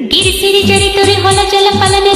గిరిసిరి జరితురి హొల జల పలనే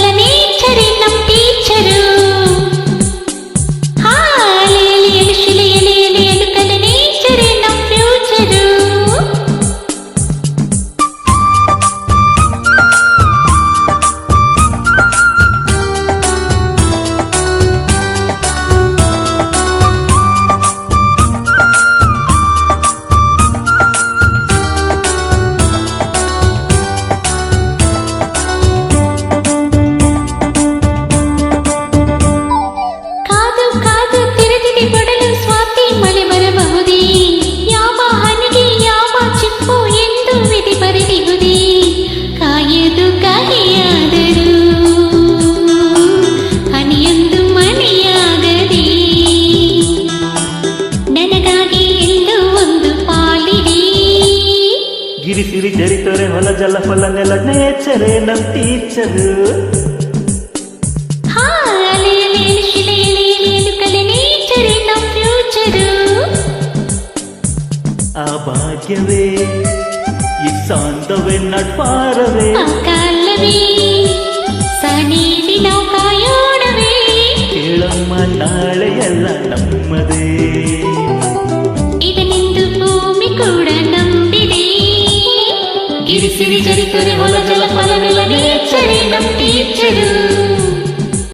ಸಿರಿ ಸಿರಿ ಜರಿತರೆ ಹೊಲ ಜಲ ಫಲ ನೆಲ ನೇಚರೆ ನಮ್ ಟೀಚರ್ ಆ ಭಾಗ್ಯವೇ ಈ ಸಾಂದವೇ ನಟ್ಪಾರವೇ ಕಾಲವೇ ಸಣಿ சிறி சிறி சிரித்தது உலகல பல நில நீச்சரிடம் நீச்சரில்